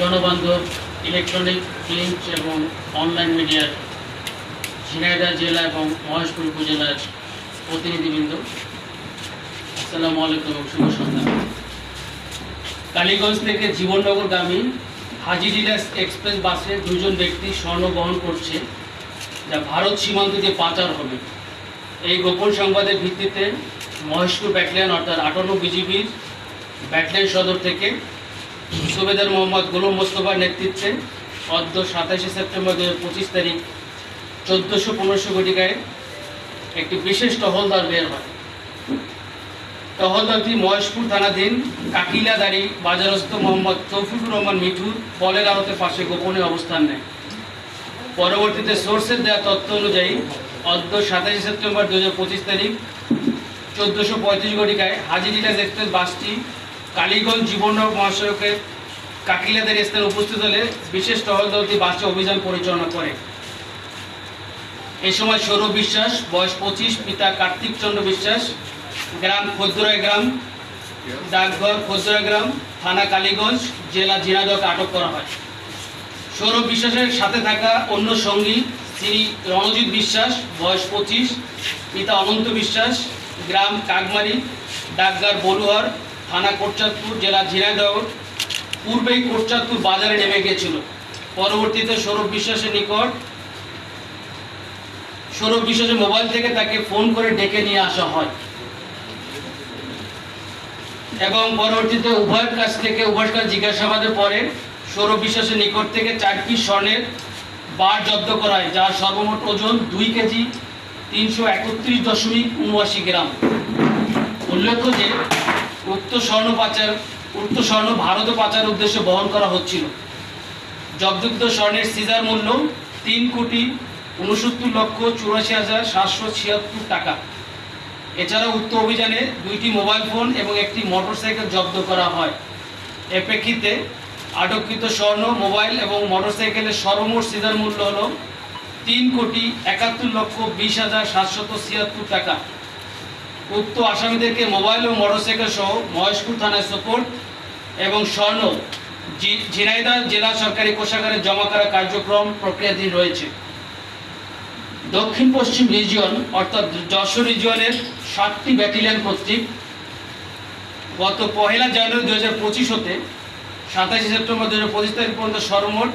জনবান্ধব electronic print এবং online মিডিয়ার ঝিনাইদহ জেলা এবং মহেশপুর উপজেলার প্রতিনিধিবৃন্দ, আসসালামু আলাইকুম এবং শুভ সন্ধ্যা। কালীগঞ্জ থেকে জীবননগরগামী হাজি ডিলাক্স এক্সপ্রেস বাসে দুজন ব্যক্তি স্বর্ণ বহন করছে, যা ভারত সীমান্ত দিয়ে পাচার হবে। এই গোপন সংবাদের ভিত্তিতে মহেশপুর ব্যাটালিয়ন অর্থাৎ আটান্ন বিজিবির ব্যাটালিয়ন সদর থেকে সুবেদার মোহাম্মদ গোলাম মোস্তফার নেতৃত্বে অদ্য সাতাশে সেপ্টেম্বর দু পঁচিশ তারিখ চোদ্দোশো পনেরোশো ঘটিকায় একটি বিশেষ টহলদার বের হয়। টহলদারটি মহেশপুর থানাধীন কাকিলাদারি বাজারস্থ মোহাম্মদ তৌফিকুর রহমান মিঠুর বলের আড়তের পাশে গোপনে অবস্থান নেয়। পরবর্তীতে সোর্সের দেওয়া তথ্য অনুযায়ী অদ্য সাতাশে সেপ্টেম্বর দু হাজার পঁচিশ তারিখ চোদ্দোশো পঁয়ত্রিশ ঘটিকায় হাজি ডিলাক্স এক্সপ্রেস বাসটি কালীগঞ্জ জীবননগর মহাসড়কের কাকিলাদারি স্থানে উপস্থিত হলে বিশেষ টহল দলটি বাসে অভিযান পরিচালনা করে। এ সময় সৌরভ বিশ্বাস, বয়স পঁচিশ, পিতা কার্তিক চন্দ্র বিশ্বাস, গ্রাম খদ্দুরাই গ্রাম, ডাকঘর খদ্দুরাই গ্রাম, থানা কালীগঞ্জ, জেলা ঝিনাইদহকে আটক করা হয়। সৌরভ বিশ্বাসের সাথে থাকা অন্য সঙ্গী শ্রী রণজিৎ বিশ্বাস, বয়স পঁচিশ, পিতা অনন্ত বিশ্বাস, গ্রাম কাকমারি, ডাকঘর বলুয়ার থানা কোটচাঁদপুর, জেলা ঝিনাইদহ, পূর্বেই কোটচাঁদপুর বাজারে নেমে গিয়েছিল। পরবর্তীতে সৌরভ বিশ্বাসের নিকট, সৌরভ বিশ্বাসের মোবাইল থেকে তাকে ফোন করে ডেকে নিয়ে আসা হয়। এবং পরবর্তীতে উভয়ের কাছ থেকে উভয়ের কাছে জিজ্ঞাসাবাদের পরে সৌরভ বিশ্বাসের নিকট থেকে চারটি স্বর্ণের বার জব্দ করা হয়, যার সর্বমোট ওজন দুই কেজি তিনশো একত্রিশ দশমিক উনআশি গ্রাম। উল্লেখ্য যে উক্ত স্বর্ণ পাচার, উক্ত স্বর্ণ ভারতে পাচার উদ্দেশ্যে বহন করা হচ্ছিল। জব্দুক্ত স্বর্ণের সিজার মূল্য তিন কোটি উনসত্তর লক্ষ চুরাশি হাজার সাতশো ছিয়াত্তর টাকা। এছাড়া উক্ত অভিযানে দুইটি মোবাইল ফোন এবং একটি মোটরসাইকেল জব্দ করা হয়। এ প্রেক্ষিতে আটককৃত স্বর্ণ, মোবাইল এবং মোটরসাইকেলের সর্বমোট সিজার মূল্য হল তিন কোটি একাত্তর লক্ষ বিশ হাজার সাতশত ছিয়াত্তর টাকা। উক্ত আসামিদেরকে মোবাইল ও মোটরসাইকেল সহ মহেশপুর থানায় সোপোর্ট এবং স্বর্ণ ঝিনাইদহ জেলা সরকারি কোষাগারে জমা করা কার্যক্রম প্রক্রিয়াধীন রয়েছে। দক্ষিণ পশ্চিম রিজিয়ন, অর্থাৎ যশোর রিজিয়নের সাতটি ব্যাটালিয়ন কর্তৃক গত পহেলা জানুয়ারি দু হাজার পঁচিশ হতে সাতাশে সেপ্টেম্বর দু হাজার পঁচিশ তারিখ পর্যন্ত সর্বমোট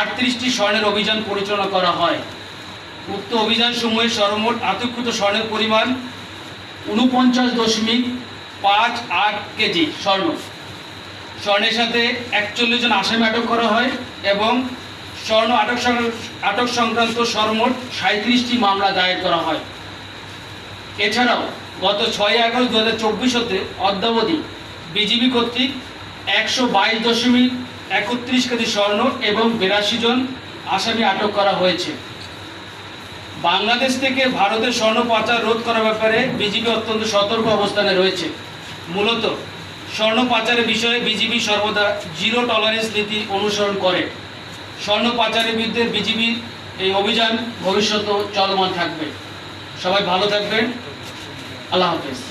আটত্রিশটি স্বর্ণের অভিযান পরিচালনা করা হয়। উক্ত অভিযান সমূহে সর্বমোট আতঙ্কিত স্বর্ণের পরিমাণ উনপঞ্চাশ দশমিক পাঁচ আট কেজি স্বর্ণ। স্বর্ণের সাথে একচল্লিশ জন আসামি আটক করা হয় এবং স্বর্ণ আটক আটক সংক্রান্ত সর্বমোট সাঁত্রিশটি মামলা দায়ের করা হয়। এছাড়াও গত ছয় আগস্ট দু হাজার চব্বিশ হতে অদ্যাবধি বিজিবি কর্তৃক একশো বাইশ দশমিক একত্রিশ কেজি স্বর্ণ এবং বিরাশি জন আসামি আটক করা হয়েছে। বাংলাদেশ থেকে ভারতের স্বর্ণ পাচার রোধ করার ব্যাপারে বিজিবি অত্যন্ত সতর্ক অবস্থানে রয়েছে। মূলত, স্বর্ণ পাচারের বিষয়ে বিজিবি সর্বদা জিরো টলারেন্স নীতি অনুসরণ করে। স্বর্ণ পাচারের বিরুদ্ধে বিজিবির এই অভিযান ভবিষ্যতেও চলমান থাকবে। সবাই ভালো থাকবেন। আল্লাহ হাফেজ।